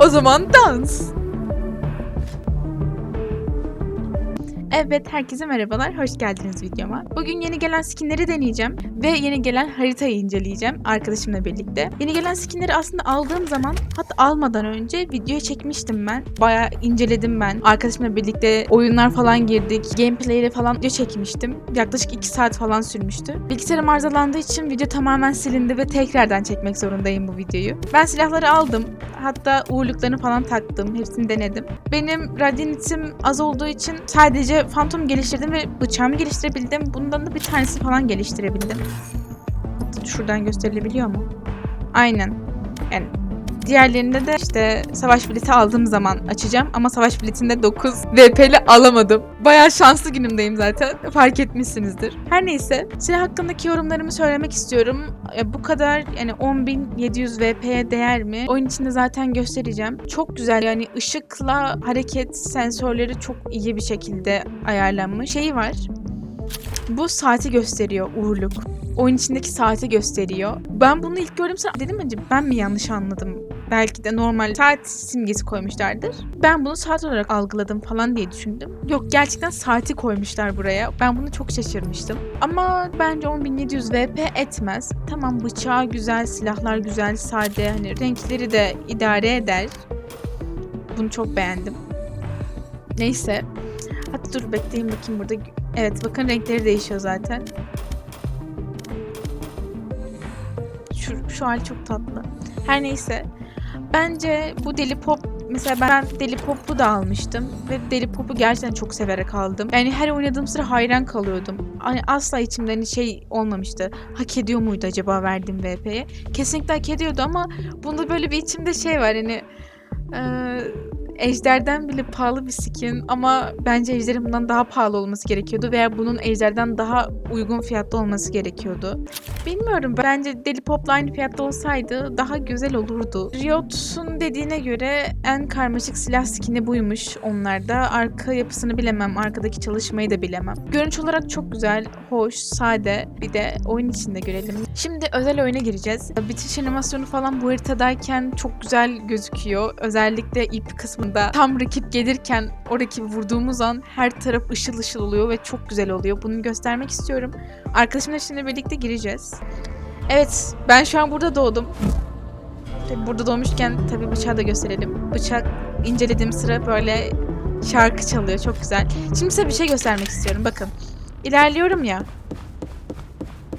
O zaman dans. Evet, herkese merhabalar. Hoş geldiniz videoma. Bugün yeni gelen skinleri deneyeceğim ve yeni gelen haritayı inceleyeceğim arkadaşımla birlikte. Yeni gelen skinleri aslında aldığım zaman, hatta almadan önce videoya çekmiştim ben. Bayağı inceledim ben. Arkadaşımla birlikte oyunlar falan girdik. Gameplay'le falan video çekmiştim. Yaklaşık 2 saat falan sürmüştü. Bilgisayarım arızalandığı için video tamamen silindi ve tekrardan çekmek zorundayım bu videoyu. Ben silahları aldım. Hatta uğurluklarını falan taktım. Hepsini denedim. Benim radyanitim az olduğu için sadece fantom geliştirdim ve bıçağımı geliştirebildim. Bundan da bir tanesi falan geliştirebildim. Şuradan gösterilebiliyor mu? Aynen. Yani diğerlerinde de işte savaş bileti aldığım zaman açacağım ama savaş biletinde 9 VP'li alamadım. Bayağı şanslı günümdeyim zaten. Fark etmişsinizdir. Her neyse silah hakkındaki yorumlarımı söylemek istiyorum. E, bu kadar yani 10.700 VP'ye değer mi? Oyun içinde zaten göstereceğim. Çok güzel yani ışıkla hareket sensörleri çok iyi bir şekilde ayarlanmış. Şeyi var. Bu saati gösteriyor uğurluk. Oyun içindeki saati gösteriyor. Ben bunu ilk gördüğüm zaman dedim önce ben mi yanlış anladım? Belki de normal saat simgesi koymuşlardır. Ben bunu saat olarak algıladım falan diye düşündüm. Yok gerçekten saati koymuşlar buraya. Ben bunu çok şaşırmıştım. Ama bence 10.700 VP etmez. Tamam bıçağı güzel, silahlar güzel, sade. Hani renkleri de idare eder. Bunu çok beğendim. Neyse. Hatta dur bekleyin bakayım burada. Evet bakın renkleri değişiyor zaten. Şu, şu hali çok tatlı. Her neyse. Bence bu Deli Pop mesela ben Deli Pop'u da almıştım ve Deli Pop'u gerçekten çok severek aldım. Yani her oynadığım sıra hayran kalıyordum. Hani asla içimde hani şey olmamıştı. Hak ediyor muydu acaba verdiğim VP'ye? Kesinlikle hak ediyordu ama bunda böyle bir içimde şey var hani eee Ejder'den bile pahalı bir skin ama bence Ejder'in bundan daha pahalı olması gerekiyordu veya bunun Ejder'den daha uygun fiyatta olması gerekiyordu. Bilmiyorum bence Deli Pop'la aynı fiyatta olsaydı daha güzel olurdu. Riot'un dediğine göre en karmaşık silah skini buymuş onlarda. Arka yapısını bilemem, arkadaki çalışmayı da bilemem. Görünüş olarak çok güzel, hoş, sade. Bir de oyun içinde görelim. Şimdi özel oyuna gireceğiz. Bitiş animasyonu falan bu haritadayken çok güzel gözüküyor. Özellikle ip kısmında tam rakip gelirken o rakibi vurduğumuz an her taraf ışıl ışıl oluyor ve çok güzel oluyor. Bunu göstermek istiyorum. Arkadaşımla şimdi birlikte gireceğiz. Evet, ben şu an burada doğdum. Tabii burada doğmuşken tabii bıçağı da gösterelim. Bıçak incelediğim sıra böyle şarkı çalıyor. Çok güzel. Şimdi size bir şey göstermek istiyorum. Bakın. İlerliyorum ya.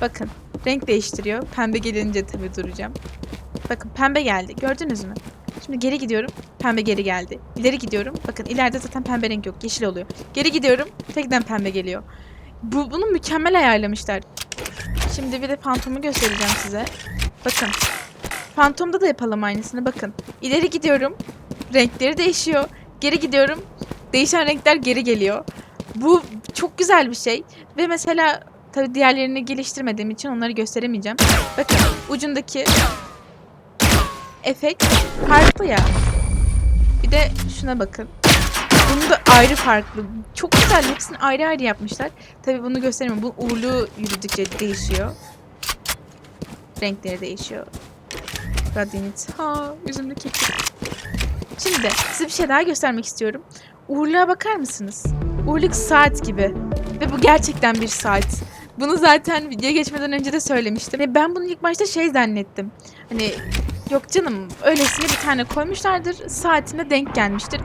Bakın. Renk değiştiriyor. Pembe gelince tabii duracağım. Bakın pembe geldi. Gördünüz mü? Şimdi geri gidiyorum. Pembe geri geldi. İleri gidiyorum. Bakın ileride zaten pembe renk yok. Yeşil oluyor. Geri gidiyorum. Tekrar pembe geliyor. Bu, bunu mükemmel ayarlamışlar. Şimdi bir de fantomu göstereceğim size. Bakın. Fantomda da yapalım aynısını. Bakın. İleri gidiyorum. Renkleri değişiyor. Geri gidiyorum. Değişen renkler geri geliyor. Bu çok güzel bir şey. Ve mesela tabii diğerlerini geliştirmediğim için onları gösteremeyeceğim. Bakın ucundaki efekt farklı ya. Bir de şuna bakın. Bunu da ayrı farklı. Çok güzel. Hepsini ayrı ayrı yapmışlar. Tabii bunu gösteremiyorum. Bu uğurlu yürüdükçe değişiyor. Renkleri değişiyor. Radiant. Ha, yüzümde kekik. Şimdi size bir şey daha göstermek istiyorum. Uğurluğa bakar mısınız? Uğurluk saat gibi. Ve bu gerçekten bir saat. Bunu zaten video geçmeden önce de söylemiştim. Ve ben bunu ilk başta şey zannettim. Hani yok canım öylesine bir tane koymuşlardır. Saatine denk gelmiştir.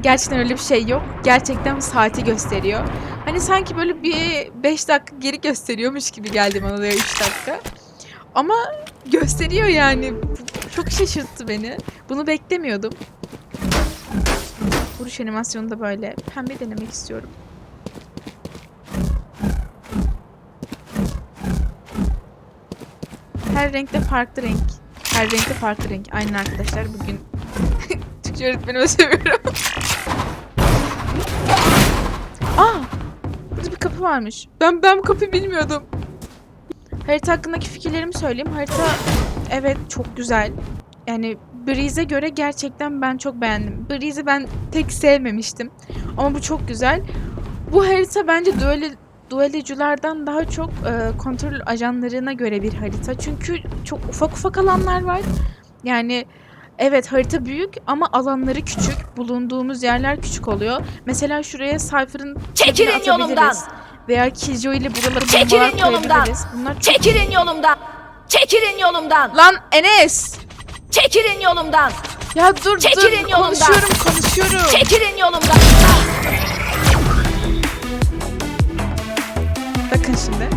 Gerçekten öyle bir şey yok. Gerçekten saati gösteriyor. Hani sanki böyle bir 5 dakika geri gösteriyormuş gibi geldi bana da 3 dakika. Ama gösteriyor yani. Çok şaşırttı beni. Bunu beklemiyordum. Vuruş animasyonu da böyle. Pembe denemek istiyorum. Her renkte farklı renk. Her renkte farklı renk. Aynen arkadaşlar bugün Türkçe öğretmenimi seviyorum. Aa! Burada bir kapı varmış. Ben ben bu kapıyı bilmiyordum. Harita hakkındaki fikirlerimi söyleyeyim. Harita evet çok güzel. Yani Breeze'e göre gerçekten ben çok beğendim. Breeze'i ben tek sevmemiştim. Ama bu çok güzel. Bu harita bence duel duelicilerden daha çok e, kontrol ajanlarına göre bir harita. Çünkü çok ufak ufak alanlar var. Yani Evet harita büyük ama alanları küçük. Bulunduğumuz yerler küçük oluyor. Mesela şuraya Cypher'ın Çekilin yolumdan. Veya Killjoy ile buraları Çekilin yolumdan. Bunlar çok... Çekilin yolumdan. Çekilin yolumdan. Lan Enes! Çekilin yolumdan. Ya dur Çekilin dur yolumdan. konuşuyorum konuşuyorum. Çekilin yolumdan. Şimdi.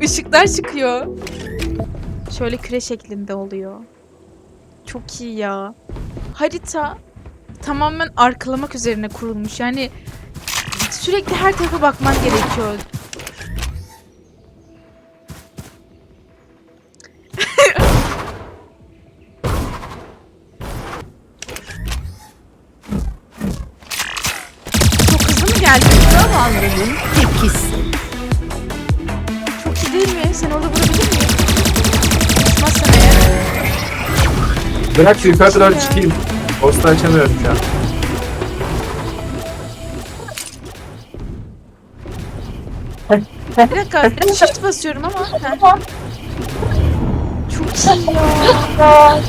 Işıklar çıkıyor. Şöyle küre şeklinde oluyor. Çok iyi ya. Harita tamamen arkalamak üzerine kurulmuş. Yani sürekli her tarafa bakman gerekiyor. Geldin? Zavallının tekisi. Çok iyi değil mi? Sen orada vurabilir miyim? Uçmazsan eğer. Bırak şu yukarı Ya. çıkayım. Posta açamıyorum şu an. Bir dakika. Shift basıyorum ama. Heh. Çok iyi ya.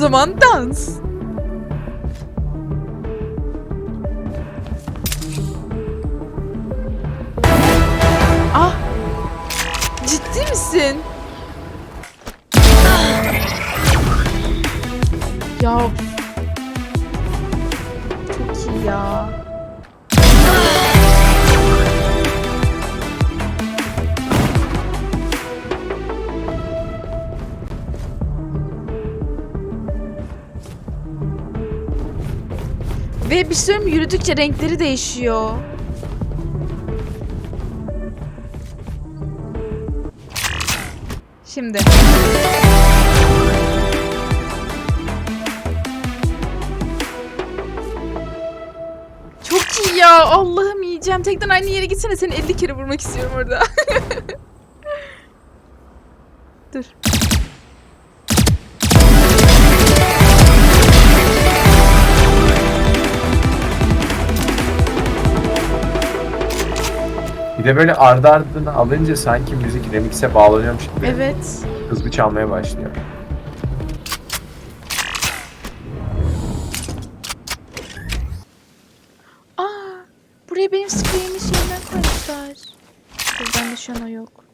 zaman dans. Ah. Ciddi misin? Ya. Çok iyi ya. Ve bir mi? yürüdükçe renkleri değişiyor. Şimdi. Çok iyi ya. Allah'ım yiyeceğim. Tekrar aynı yere gitsene. Seni 50 kere vurmak istiyorum orada. Dur. Bir de böyle ardı ardına alınca sanki müzik remix'e bağlanıyormuş gibi Evet. hızlı çalmaya başlıyor. Aa, buraya benim spreyimin şeyinden koymuşlar. Dur bende şu an o yok.